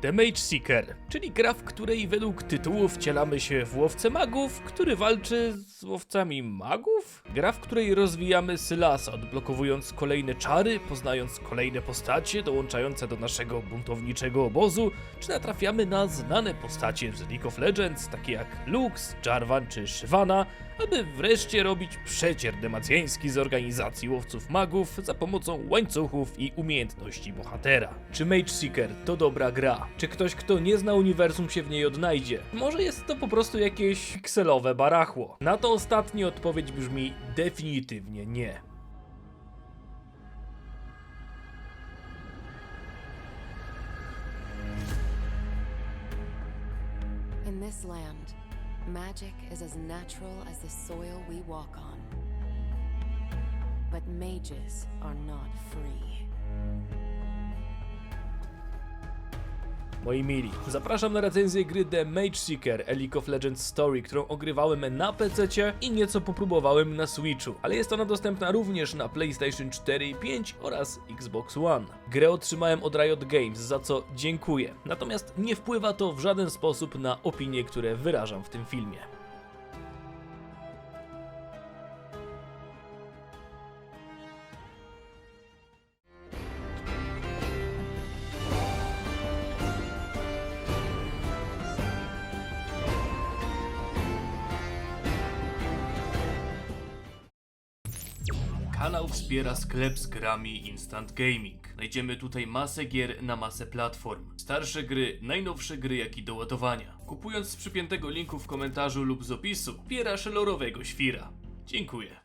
The Mage Seeker, czyli gra, w której według tytułu wcielamy się w łowcę magów, który walczy z łowcami magów? Gra, w której rozwijamy Sylasa, odblokowując kolejne czary, poznając kolejne postacie dołączające do naszego buntowniczego obozu, czy natrafiamy na znane postacie z League of Legends, takie jak Lux, Jarvan czy Shyvana, aby wreszcie robić przecier demacjański z organizacji łowców magów za pomocą łańcuchów i umiejętności bohatera. Czy Mage Seeker to dobra gra? Czy ktoś, kto nie zna uniwersum się w niej odnajdzie? Może jest to po prostu jakieś pikselowe barachło? Na to ostatnie odpowiedź brzmi definitywnie nie. In this land, magic is as natural as the soil we walk on. But mages are not free. Moi mili, zapraszam na recenzję gry The Mage Seeker A League of Legends Story, którą ogrywałem na PC i nieco popróbowałem na Switchu, ale jest ona dostępna również na PlayStation 4 i 5 oraz Xbox One. Grę otrzymałem od Riot Games, za co dziękuję, natomiast nie wpływa to w żaden sposób na opinie, które wyrażam w tym filmie. Kanał wspiera sklep z grami Instant Gaming. Znajdziemy tutaj masę gier na masę platform. Starsze gry, najnowsze gry, jak i do ładowania. Kupując z przypiętego linku w komentarzu lub z opisu, wspierasz lorowego świra. Dziękuję.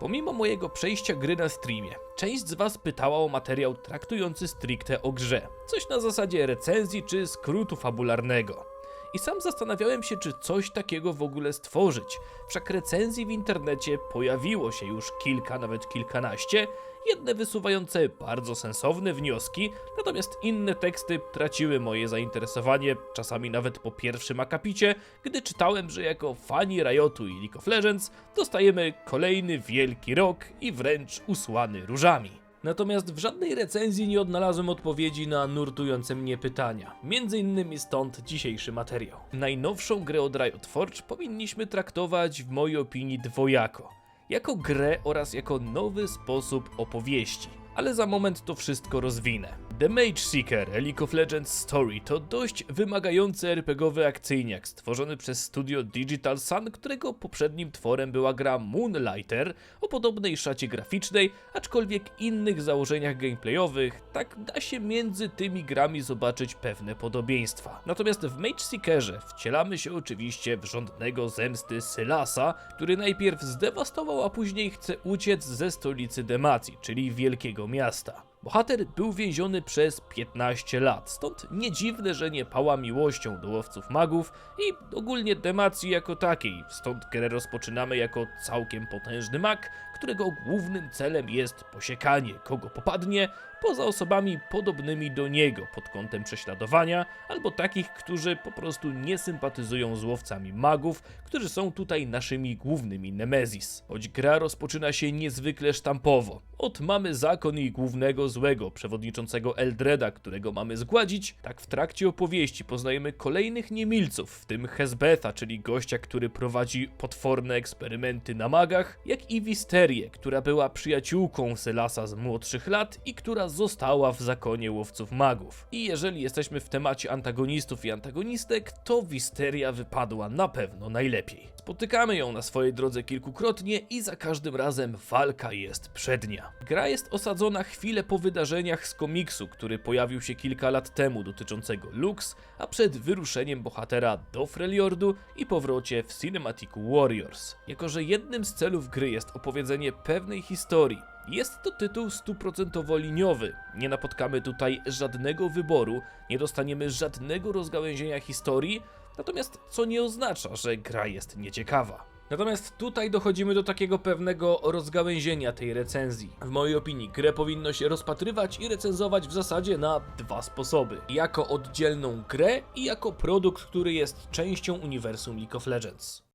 Pomimo mojego przejścia gry na streamie, część z Was pytała o materiał traktujący stricte o grze. Coś na zasadzie recenzji czy skrótu fabularnego. I sam zastanawiałem się, czy coś takiego w ogóle stworzyć. Wszak recenzji w internecie pojawiło się już kilka, nawet kilkanaście, jedne wysuwające bardzo sensowne wnioski, natomiast inne teksty traciły moje zainteresowanie, czasami nawet po pierwszym akapicie, gdy czytałem, że jako fani Riotu i League of Legends dostajemy kolejny wielki rok i wręcz usłany różami. Natomiast w żadnej recenzji nie odnalazłem odpowiedzi na nurtujące mnie pytania. Między innymi stąd dzisiejszy materiał. Najnowszą grę od Riot Forge powinniśmy traktować w mojej opinii dwojako. Jako grę oraz jako nowy sposób opowieści. Ale za moment to wszystko rozwinę. The Mage Seeker League of Legends Story to dość wymagający RPGowy akcyjniak stworzony przez studio Digital Sun, którego poprzednim tworem była gra Moonlighter o podobnej szacie graficznej, aczkolwiek innych założeniach gameplayowych, tak da się między tymi grami zobaczyć pewne podobieństwa. Natomiast w Mage Seekerze wcielamy się oczywiście w rządnego zemsty Sylasa, który najpierw zdewastował, a później chce uciec ze stolicy Demacji, czyli wielkiego miasta. Bohater był więziony przez 15 lat, stąd nie dziwne, że nie pała miłością do łowców magów i ogólnie demacji jako takiej, stąd grę rozpoczynamy jako całkiem potężny mag, którego głównym celem jest posiekanie kogo popadnie, poza osobami podobnymi do niego pod kątem prześladowania, albo takich, którzy po prostu nie sympatyzują z łowcami magów, którzy są tutaj naszymi głównymi nemezis. Choć gra rozpoczyna się niezwykle sztampowo. Od mamy zakon i głównego złego, przewodniczącego Eldreda, którego mamy zgładzić, tak w trakcie opowieści poznajemy kolejnych niemilców, w tym Hezbetha, czyli gościa, który prowadzi potworne eksperymenty na magach, jak i Wisterię, która była przyjaciółką Selasa z młodszych lat i która została w zakonie łowców magów. I jeżeli jesteśmy w temacie antagonistów i antagonistek, to Wisteria wypadła na pewno najlepiej. Spotykamy ją na swojej drodze kilkukrotnie i za każdym razem walka jest przednia. Gra jest osadzona chwilę po wydarzeniach z komiksu, który pojawił się kilka lat temu dotyczącego Lux, a przed wyruszeniem bohatera do Freljordu i powrocie w Cinematic Warriors. Jako, że jednym z celów gry jest opowiedzenie pewnej historii, jest to tytuł stuprocentowo liniowy. Nie napotkamy tutaj żadnego wyboru, nie dostaniemy żadnego rozgałęzienia historii, natomiast co nie oznacza, że gra jest nieciekawa. Natomiast tutaj dochodzimy do takiego pewnego rozgałęzienia tej recenzji. W mojej opinii grę powinno się rozpatrywać i recenzować w zasadzie na dwa sposoby. Jako oddzielną grę i jako produkt, który jest częścią uniwersum League of Legends.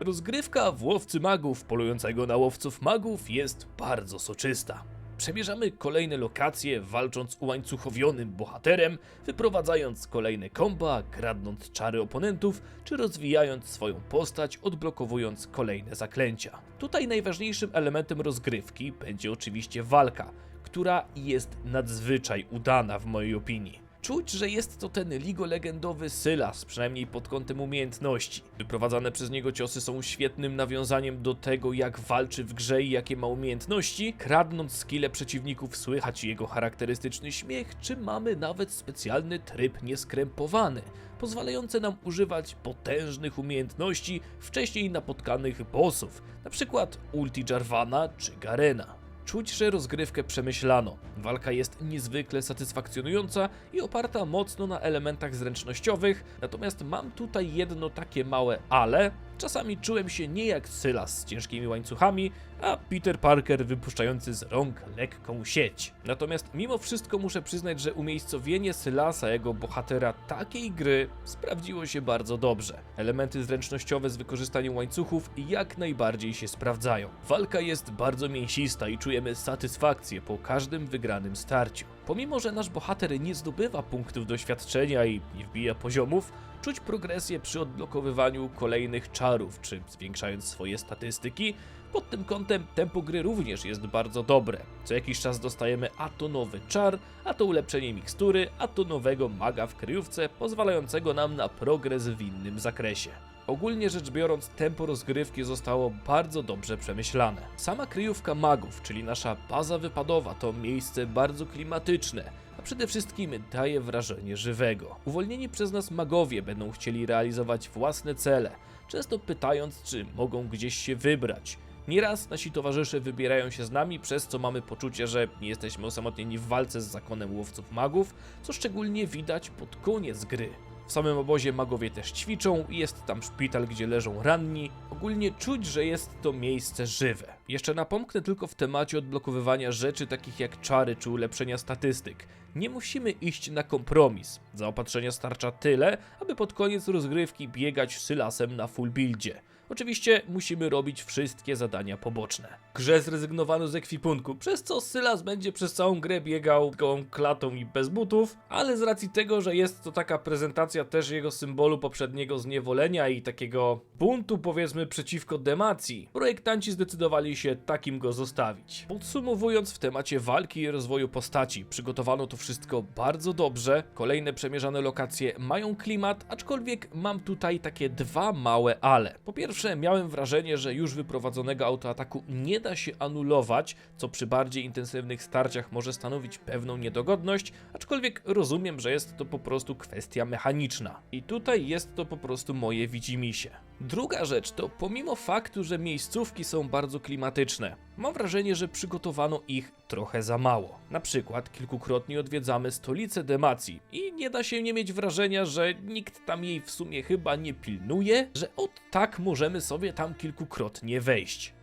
Rozgrywka w łowcy magów polującego na łowców magów jest bardzo soczysta. Przemierzamy kolejne lokacje, walcząc ułańcuchowionym bohaterem, wyprowadzając kolejne komba, kradnąc czary oponentów, czy rozwijając swoją postać, odblokowując kolejne zaklęcia. Tutaj najważniejszym elementem rozgrywki będzie oczywiście walka, która jest nadzwyczaj udana w mojej opinii. Czuć, że jest to ten ligolegendowy Sylas, przynajmniej pod kątem umiejętności. Wyprowadzane przez niego ciosy są świetnym nawiązaniem do tego, jak walczy w grze i jakie ma umiejętności. Kradnąc skille przeciwników, słychać jego charakterystyczny śmiech, czy mamy nawet specjalny tryb nieskrępowany, pozwalający nam używać potężnych umiejętności wcześniej napotkanych bossów, np. ulti Jarvana czy Garena. Czuć, że rozgrywkę przemyślano. Walka jest niezwykle satysfakcjonująca i oparta mocno na elementach zręcznościowych, natomiast mam tutaj jedno takie małe ale. Czasami czułem się nie jak Sylas z ciężkimi łańcuchami, a Peter Parker wypuszczający z rąk lekką sieć. Natomiast mimo wszystko muszę przyznać, że umiejscowienie Sylasa jako bohatera takiej gry sprawdziło się bardzo dobrze. Elementy zręcznościowe z wykorzystaniem łańcuchów jak najbardziej się sprawdzają. Walka jest bardzo mięsista i czujemy satysfakcję po każdym wygranym starciu. Pomimo, że nasz bohater nie zdobywa punktów doświadczenia i nie wbija poziomów, czuć progresję przy odblokowywaniu kolejnych czarów, czy zwiększając swoje statystyki. Pod tym kątem tempo gry również jest bardzo dobre. Co jakiś czas dostajemy a to nowy czar, a to ulepszenie mikstury, a to nowego maga w kryjówce, pozwalającego nam na progres w innym zakresie. Ogólnie rzecz biorąc, tempo rozgrywki zostało bardzo dobrze przemyślane. Sama kryjówka magów, czyli nasza baza wypadowa, to miejsce bardzo klimatyczne, a przede wszystkim daje wrażenie żywego. Uwolnieni przez nas magowie będą chcieli realizować własne cele, często pytając, czy mogą gdzieś się wybrać. Nieraz nasi towarzysze wybierają się z nami, przez co mamy poczucie, że nie jesteśmy osamotnieni w walce z zakonem łowców magów, co szczególnie widać pod koniec gry. W samym obozie magowie też ćwiczą, jest tam szpital, gdzie leżą ranni. Ogólnie czuć, że jest to miejsce żywe. Jeszcze napomknę tylko w temacie odblokowywania rzeczy takich jak czary czy ulepszenia statystyk. Nie musimy iść na kompromis. Zaopatrzenia starcza tyle, aby pod koniec rozgrywki biegać sylasem na full buildzie. Oczywiście musimy robić wszystkie zadania poboczne. Grze zrezygnowano z ekwipunku, przez co Sylas będzie przez całą grę biegał gołą klatą i bez butów, ale z racji tego, że jest to taka prezentacja też jego symbolu poprzedniego zniewolenia i takiego buntu powiedzmy przeciwko demacji, projektanci zdecydowali się takim go zostawić. Podsumowując w temacie walki i rozwoju postaci, przygotowano to wszystko bardzo dobrze, kolejne przemierzane lokacje mają klimat, aczkolwiek mam tutaj takie dwa małe ale. Po pierwsze, miałem wrażenie, że już wyprowadzonego autoataku nie da się anulować, co przy bardziej intensywnych starciach może stanowić pewną niedogodność, aczkolwiek rozumiem, że jest to po prostu kwestia mechaniczna. I tutaj jest to po prostu moje widzimisię. Druga rzecz to pomimo faktu, że miejscówki są bardzo klimatyczne, mam wrażenie, że przygotowano ich trochę za mało. Na przykład kilkukrotnie odwiedzamy stolicę Demacji i nie da się nie mieć wrażenia, że nikt tam jej w sumie chyba nie pilnuje, że od tak możemy sobie tam kilkukrotnie wejść.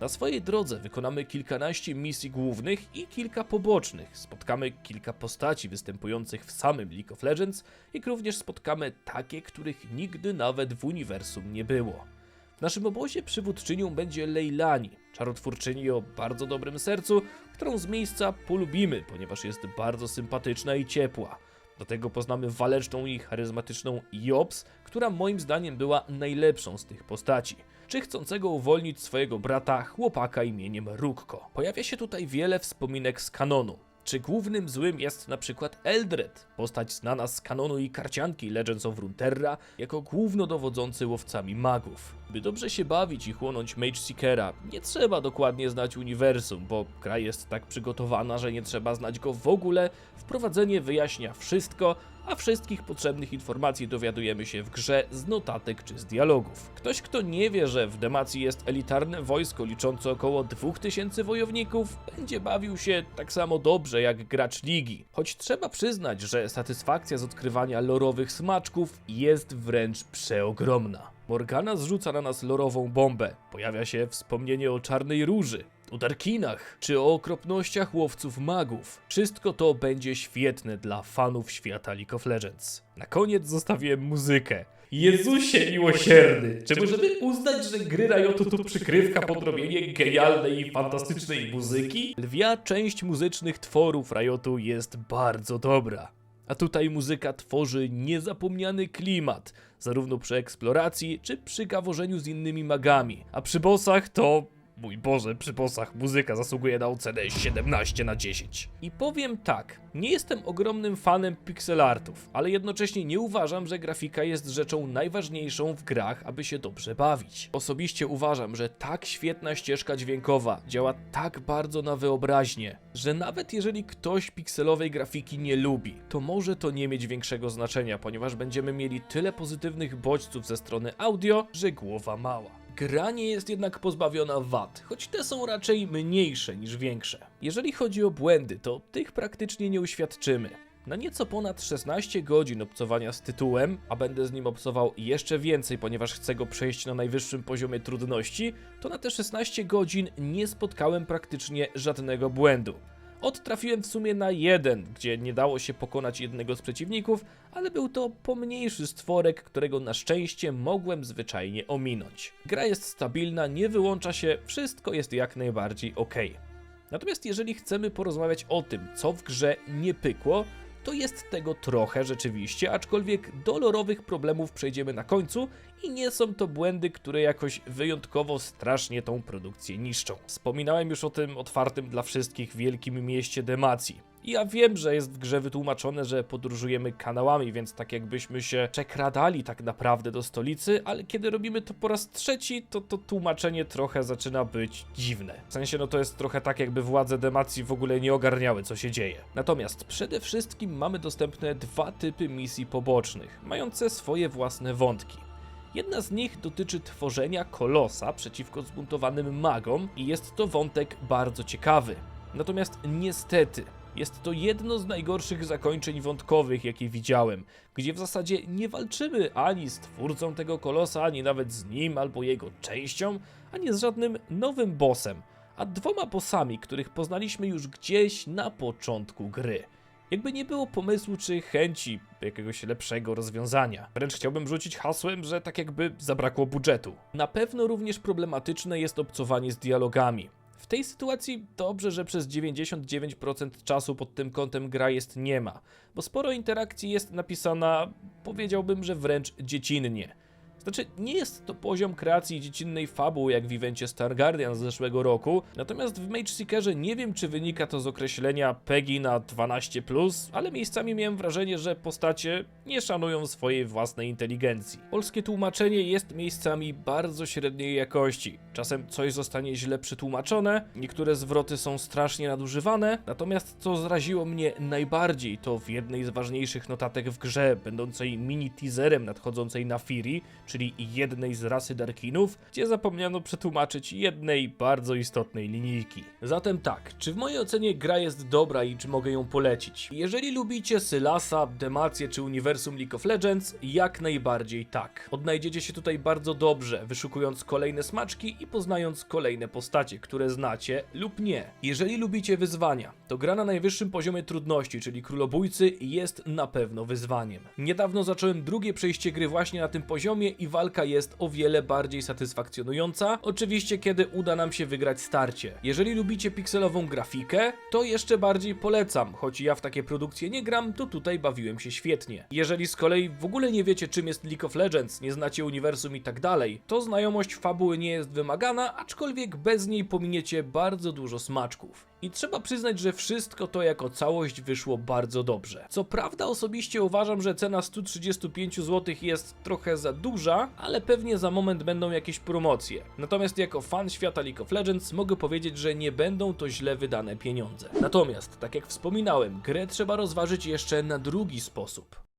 Na swojej drodze wykonamy kilkanaście misji głównych i kilka pobocznych. Spotkamy kilka postaci występujących w samym League of Legends, jak również spotkamy takie, których nigdy nawet w uniwersum nie było. W naszym obozie przywódczynią będzie Leilani, czarotwórczyni o bardzo dobrym sercu, którą z miejsca polubimy, ponieważ jest bardzo sympatyczna i ciepła. Do tego poznamy waleczną i charyzmatyczną Jobs, która moim zdaniem była najlepszą z tych postaci. Czy chcącego uwolnić swojego brata, chłopaka imieniem Rukko. Pojawia się tutaj wiele wspominek z kanonu. Czy głównym złym jest na przykład Eldred, postać znana z kanonu i karcianki Legends of Runeterra jako głównodowodzący łowcami magów. By dobrze się bawić i chłonąć Mage Seekera, nie trzeba dokładnie znać uniwersum, bo gra jest tak przygotowana, że nie trzeba znać go w ogóle. Wprowadzenie wyjaśnia wszystko, a wszystkich potrzebnych informacji dowiadujemy się w grze z notatek czy z dialogów. Ktoś, kto nie wie, że w Demacji jest elitarne wojsko liczące około 2000 wojowników, będzie bawił się tak samo dobrze jak gracz ligi. Choć trzeba przyznać, że satysfakcja z odkrywania lorowych smaczków jest wręcz przeogromna. Morgana zrzuca na nas lorową bombę. Pojawia się wspomnienie o czarnej róży. O Darkinach, czy o okropnościach łowców magów. Wszystko to będzie świetne dla fanów świata League of Legends. Na koniec zostawiłem muzykę. Jezusie miłosierny, czy możemy uznać, że gry Riotu to przykrywka pod robienie genialnej i fantastycznej muzyki? Lwia część muzycznych tworów Riotu jest bardzo dobra. A tutaj muzyka tworzy niezapomniany klimat, zarówno przy eksploracji, czy przy gaworzeniu z innymi magami. A przy bossach to... Mój Boże, przy bossach muzyka zasługuje na ocenę 17 na 10. I powiem tak, nie jestem ogromnym fanem pixel artów, ale jednocześnie nie uważam, że grafika jest rzeczą najważniejszą w grach, aby się dobrze bawić. Osobiście uważam, że tak świetna ścieżka dźwiękowa działa tak bardzo na wyobraźnię, że nawet jeżeli ktoś pikselowej grafiki nie lubi, to może to nie mieć większego znaczenia, ponieważ będziemy mieli tyle pozytywnych bodźców ze strony audio, że głowa mała. Gra nie jest jednak pozbawiona wad, choć te są raczej mniejsze niż większe. Jeżeli chodzi o błędy, to tych praktycznie nie uświadczymy. Na nieco ponad 16 godzin obcowania z tytułem, a będę z nim obcował jeszcze więcej, ponieważ chcę go przejść na najwyższym poziomie trudności, to na te 16 godzin nie spotkałem praktycznie żadnego błędu. Odtrafiłem w sumie na jeden, gdzie nie dało się pokonać jednego z przeciwników, ale był to pomniejszy stworek, którego na szczęście mogłem zwyczajnie ominąć. Gra jest stabilna, nie wyłącza się, wszystko jest jak najbardziej ok. Natomiast jeżeli chcemy porozmawiać o tym, co w grze nie pykło, to jest tego trochę rzeczywiście, aczkolwiek do lorowych problemów przejdziemy na końcu i nie są to błędy, które jakoś wyjątkowo strasznie tą produkcję niszczą. Wspominałem już o tym otwartym dla wszystkich wielkim mieście Demacji. Ja wiem, że jest w grze wytłumaczone, że podróżujemy kanałami, więc tak jakbyśmy się przekradali tak naprawdę do stolicy, ale kiedy robimy to po raz trzeci, to to tłumaczenie trochę zaczyna być dziwne. W sensie, no to jest trochę tak, jakby władze Demacji w ogóle nie ogarniały, co się dzieje. Natomiast przede wszystkim mamy dostępne dwa typy misji pobocznych, mające swoje własne wątki. Jedna z nich dotyczy tworzenia kolosa przeciwko zbuntowanym magom i jest to wątek bardzo ciekawy. Natomiast niestety jest to jedno z najgorszych zakończeń wątkowych, jakie widziałem, gdzie w zasadzie nie walczymy ani z twórcą tego kolosa, ani nawet z nim albo jego częścią, ani z żadnym nowym bossem, a dwoma bossami, których poznaliśmy już gdzieś na początku gry. Jakby nie było pomysłu czy chęci jakiegoś lepszego rozwiązania. Wręcz chciałbym rzucić hasłem, że tak jakby zabrakło budżetu. Na pewno również problematyczne jest obcowanie z dialogami. Tej sytuacji dobrze, że przez 99% czasu pod tym kątem gra jest niema, bo sporo interakcji jest napisana, powiedziałbym, że wręcz dziecinnie. Znaczy, nie jest to poziom kreacji dziecinnej fabuły jak w evencie Star Guardian z zeszłego roku, natomiast w Mage Seekerze nie wiem, czy wynika to z określenia PEGI na 12+, ale miejscami miałem wrażenie, że postacie nie szanują swojej własnej inteligencji. Polskie tłumaczenie jest miejscami bardzo średniej jakości. Czasem coś zostanie źle przetłumaczone, niektóre zwroty są strasznie nadużywane, natomiast co zraziło mnie najbardziej, to w jednej z ważniejszych notatek w grze, będącej mini teaserem nadchodzącej na Firi, czyli jednej z rasy Darkinów, gdzie zapomniano przetłumaczyć jednej bardzo istotnej linijki. Zatem tak, czy w mojej ocenie gra jest dobra i czy mogę ją polecić? Jeżeli lubicie Sylasa, Demację czy uniwersum League of Legends, jak najbardziej tak. Odnajdziecie się tutaj bardzo dobrze, wyszukując kolejne smaczki i poznając kolejne postacie, które znacie lub nie. Jeżeli lubicie wyzwania, to gra na najwyższym poziomie trudności, czyli Królobójcy, jest na pewno wyzwaniem. Niedawno zacząłem drugie przejście gry właśnie na tym poziomie i walka jest o wiele bardziej satysfakcjonująca, oczywiście kiedy uda nam się wygrać starcie. Jeżeli lubicie pikselową grafikę, to jeszcze bardziej polecam, choć ja w takie produkcje nie gram, to tutaj bawiłem się świetnie. Jeżeli z kolei w ogóle nie wiecie czym jest League of Legends, nie znacie uniwersum i tak dalej, to znajomość fabuły nie jest wymagana, aczkolwiek bez niej pominiecie bardzo dużo smaczków. I trzeba przyznać, że wszystko to jako całość wyszło bardzo dobrze. Co prawda osobiście uważam, że cena 135 zł jest trochę za duża, ale pewnie za moment będą jakieś promocje. Natomiast jako fan świata League of Legends mogę powiedzieć, że nie będą to źle wydane pieniądze. Natomiast, tak jak wspominałem, grę trzeba rozważyć jeszcze na drugi sposób.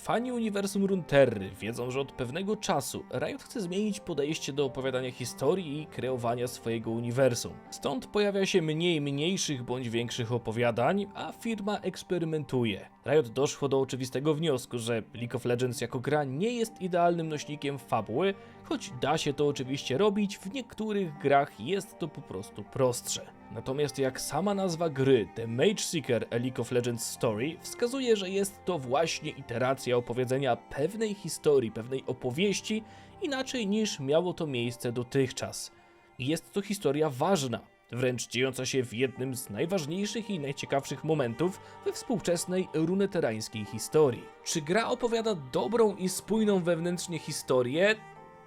Fani uniwersum Runeterry wiedzą, że od pewnego czasu Riot chce zmienić podejście do opowiadania historii i kreowania swojego uniwersum. Stąd pojawia się mniej mniejszych bądź większych opowiadań, a firma eksperymentuje. Riot doszło do oczywistego wniosku, że League of Legends jako gra nie jest idealnym nośnikiem fabuły, choć da się to oczywiście robić, w niektórych grach jest to po prostu prostsze. Natomiast jak sama nazwa gry The Mage Seeker A League of Legends Story wskazuje, że jest to właśnie iteracja opowiedzenia pewnej historii, pewnej opowieści, inaczej niż miało to miejsce dotychczas. Jest to historia ważna, wręcz dziejąca się w jednym z najważniejszych i najciekawszych momentów we współczesnej runeterańskiej historii. Czy gra opowiada dobrą i spójną wewnętrznie historię?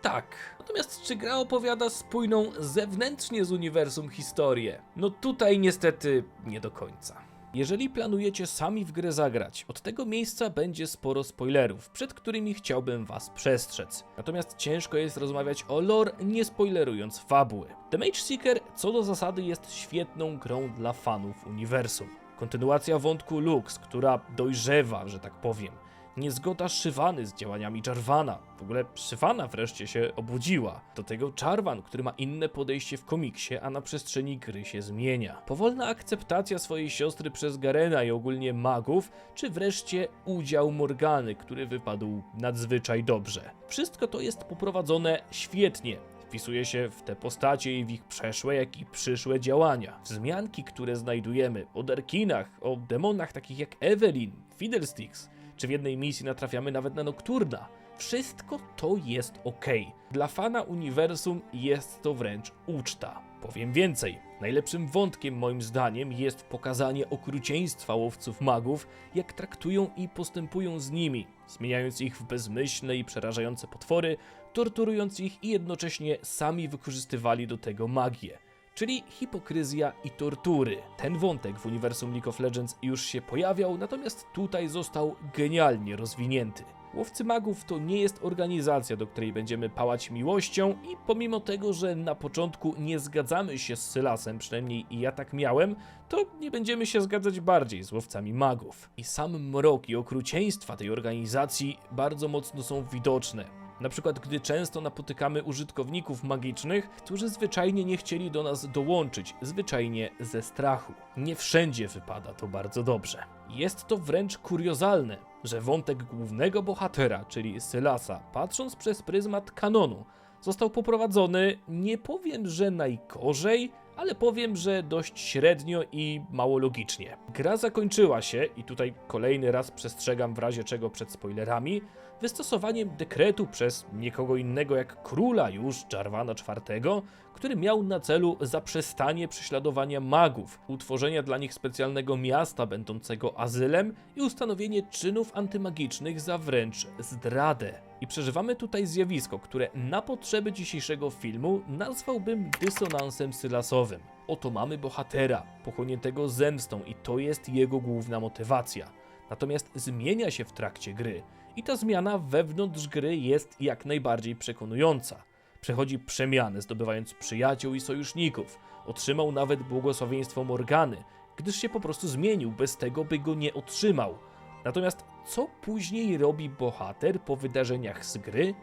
Tak. Natomiast czy gra opowiada spójną zewnętrznie z uniwersum historię? No tutaj niestety nie do końca. Jeżeli planujecie sami w grę zagrać, od tego miejsca będzie sporo spoilerów, przed którymi chciałbym was przestrzec. Natomiast ciężko jest rozmawiać o lore, nie spoilerując fabuły. The Mage Seeker co do zasady jest świetną grą dla fanów uniwersum. Kontynuacja wątku Lux, która dojrzewa, że tak powiem. Niezgoda Szywany z działaniami Jarvana. W ogóle Szywana wreszcie się obudziła. Do tego Jarvan, który ma inne podejście w komiksie, a na przestrzeni gry się zmienia. Powolna akceptacja swojej siostry przez Garena i ogólnie magów, czy wreszcie udział Morgany, który wypadł nadzwyczaj dobrze. Wszystko to jest poprowadzone świetnie, wpisuje się w te postacie i w ich przeszłe, jak i przyszłe działania. Wzmianki, które znajdujemy o Derkinach, o demonach takich jak Evelyn, Fiddlesticks, czy w jednej misji natrafiamy nawet na Nocturna. Wszystko to jest ok. Dla fana uniwersum jest to wręcz uczta. Powiem więcej. Najlepszym wątkiem moim zdaniem jest pokazanie okrucieństwa łowców magów, jak traktują i postępują z nimi, zmieniając ich w bezmyślne i przerażające potwory, torturując ich i jednocześnie sami wykorzystywali do tego magię czyli hipokryzja i tortury. Ten wątek w uniwersum League of Legends już się pojawiał, natomiast tutaj został genialnie rozwinięty. Łowcy Magów to nie jest organizacja, do której będziemy pałać miłością i pomimo tego, że na początku nie zgadzamy się z Sylasem, przynajmniej ja tak miałem, to nie będziemy się zgadzać bardziej z Łowcami Magów. I sam mrok i okrucieństwa tej organizacji bardzo mocno są widoczne. Na przykład, gdy często napotykamy użytkowników magicznych, którzy zwyczajnie nie chcieli do nas dołączyć, zwyczajnie ze strachu. Nie wszędzie wypada to bardzo dobrze. Jest to wręcz kuriozalne, że wątek głównego bohatera, czyli Sylasa, patrząc przez pryzmat kanonu, został poprowadzony, nie powiem, że najgorzej, ale powiem, że dość średnio i mało logicznie. Gra zakończyła się, i tutaj kolejny raz przestrzegam w razie czego przed spoilerami, wystosowaniem dekretu przez nikogo innego jak króla już Jarvana IV, który miał na celu zaprzestanie prześladowania magów, utworzenia dla nich specjalnego miasta będącego azylem i ustanowienie czynów antymagicznych za wręcz zdradę. I przeżywamy tutaj zjawisko, które na potrzeby dzisiejszego filmu nazwałbym dysonansem sylasowym. Oto mamy bohatera, pochłoniętego zemstą i to jest jego główna motywacja. Natomiast zmienia się w trakcie gry i ta zmiana wewnątrz gry jest jak najbardziej przekonująca. Przechodzi przemiany, zdobywając przyjaciół i sojuszników. Otrzymał nawet błogosławieństwo Morgany, gdyż się po prostu zmienił, bez tego by go nie otrzymał. Natomiast co później robi bohater po wydarzeniach z gry?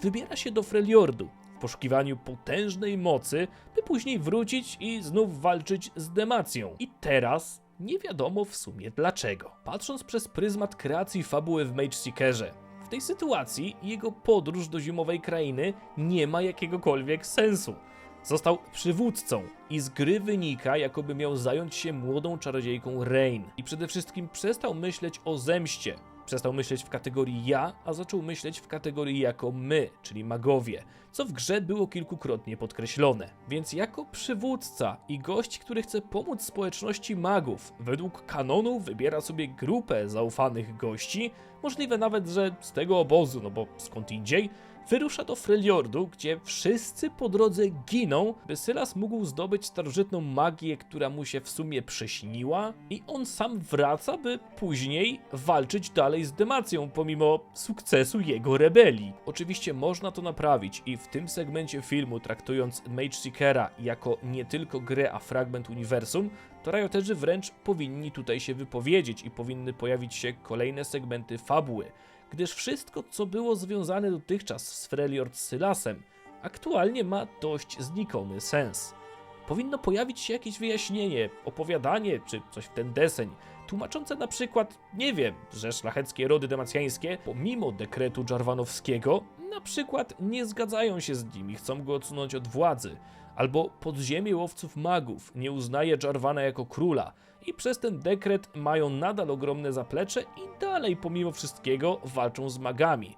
Wybiera się do Freljordu w poszukiwaniu potężnej mocy, by później wrócić i znów walczyć z Demacją. I teraz nie wiadomo w sumie dlaczego. Patrząc przez pryzmat kreacji fabuły w Mage Seekerze, w tej sytuacji jego podróż do zimowej krainy nie ma jakiegokolwiek sensu. Został przywódcą i z gry wynika, jakoby miał zająć się młodą czarodziejką Rain. I przede wszystkim przestał myśleć o zemście. Przestał myśleć w kategorii ja, a zaczął myśleć w kategorii jako my, czyli magowie, co w grze było kilkukrotnie podkreślone. Więc jako przywódca i gość, który chce pomóc społeczności magów, według kanonu wybiera sobie grupę zaufanych gości, możliwe nawet, że z tego obozu, no bo skąd indziej, wyrusza do Freljordu, gdzie wszyscy po drodze giną, by Sylas mógł zdobyć starożytną magię, która mu się w sumie przyśniła i on sam wraca, by później walczyć dalej z Demacją, pomimo sukcesu jego rebelii. Oczywiście można to naprawić i w tym segmencie filmu, traktując Mage Seekera jako nie tylko grę, a fragment uniwersum, to Rioterzy wręcz powinni tutaj się wypowiedzieć i powinny pojawić się kolejne segmenty fabuły, gdyż wszystko, co było związane dotychczas z Freljord Sylasem, aktualnie ma dość znikomy sens. Powinno pojawić się jakieś wyjaśnienie, opowiadanie czy coś w ten deseń, tłumaczące na przykład, nie wiem, że szlacheckie rody demacjańskie, pomimo dekretu Jarvanowskiego, na przykład nie zgadzają się z nim i chcą go odsunąć od władzy, albo podziemie łowców magów nie uznaje Jarvana jako króla i przez ten dekret mają nadal ogromne zaplecze i dalej pomimo wszystkiego walczą z magami.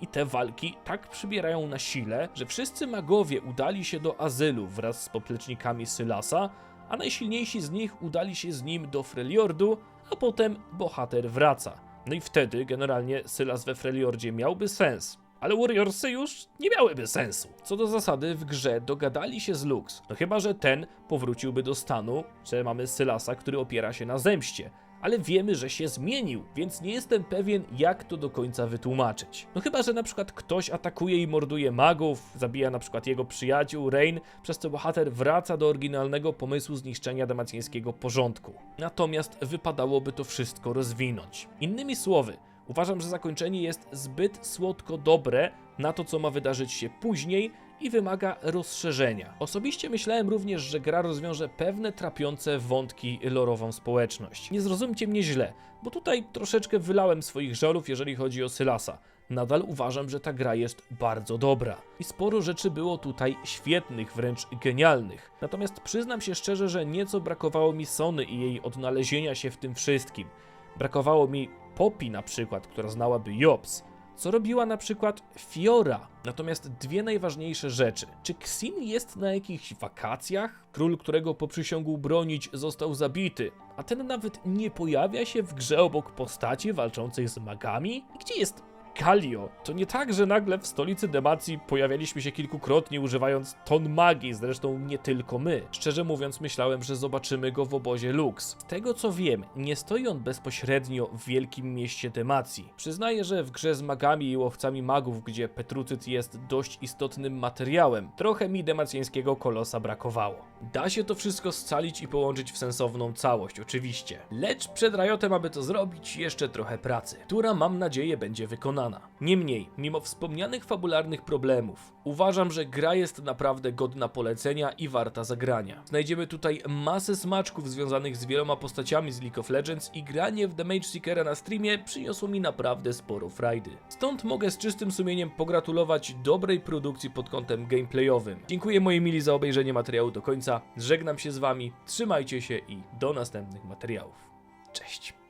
I te walki tak przybierają na sile, że wszyscy magowie udali się do azylu wraz z poplecznikami Sylasa, a najsilniejsi z nich udali się z nim do Freljordu, a potem bohater wraca. No i wtedy generalnie Sylas we Freljordzie miałby sens. Ale Warriorsy już nie miałyby sensu. Co do zasady, w grze dogadali się z Lux. No chyba, że ten powróciłby do stanu, że mamy Sylasa, który opiera się na zemście. Ale wiemy, że się zmienił, więc nie jestem pewien, jak to do końca wytłumaczyć. No chyba, że na przykład ktoś atakuje i morduje magów, zabija na przykład jego przyjaciół, Rain, przez co bohater wraca do oryginalnego pomysłu zniszczenia damacjańskiego porządku. Natomiast wypadałoby to wszystko rozwinąć. Innymi słowy, Uważam, że zakończenie jest zbyt słodko dobre na to, co ma wydarzyć się później i wymaga rozszerzenia. Osobiście myślałem również, że gra rozwiąże pewne trapiące wątki lorową społeczność. Nie zrozumcie mnie źle, bo tutaj troszeczkę wylałem swoich żalów, jeżeli chodzi o Sylasa. Nadal uważam, że ta gra jest bardzo dobra. I sporo rzeczy było tutaj świetnych, wręcz genialnych. Natomiast przyznam się szczerze, że nieco brakowało mi Sony i jej odnalezienia się w tym wszystkim. Brakowało mi Poppy na przykład, która znałaby Jobs. Co robiła na przykład Fiora? Natomiast dwie najważniejsze rzeczy. Czy Xin jest na jakichś wakacjach? Król, którego poprzysiągł bronić, został zabity, a ten nawet nie pojawia się w grze obok postaci walczącej z magami? I Gdzie jest Galio? To nie tak, że nagle w stolicy Demacji pojawialiśmy się kilkukrotnie używając ton magii, zresztą nie tylko my. Szczerze mówiąc, myślałem, że zobaczymy go w obozie Lux. Z tego co wiem, nie stoi on bezpośrednio w wielkim mieście Demacji. Przyznaję, że w grze z magami i łowcami magów, gdzie Petrucyt jest dość istotnym materiałem, trochę mi demacjańskiego kolosa brakowało. Da się to wszystko scalić i połączyć w sensowną całość, oczywiście. Lecz przed Riotem, aby to zrobić, jeszcze trochę pracy, która mam nadzieję będzie wykonana. Niemniej, mimo wspomnianych fabularnych problemów, uważam, że gra jest naprawdę godna polecenia i warta zagrania. Znajdziemy tutaj masę smaczków związanych z wieloma postaciami z League of Legends i granie w Damage Seekera na streamie przyniosło mi naprawdę sporo frajdy. Stąd mogę z czystym sumieniem pogratulować dobrej produkcji pod kątem gameplayowym. Dziękuję moi mili za obejrzenie materiału do końca, żegnam się z wami, trzymajcie się i do następnych materiałów. Cześć!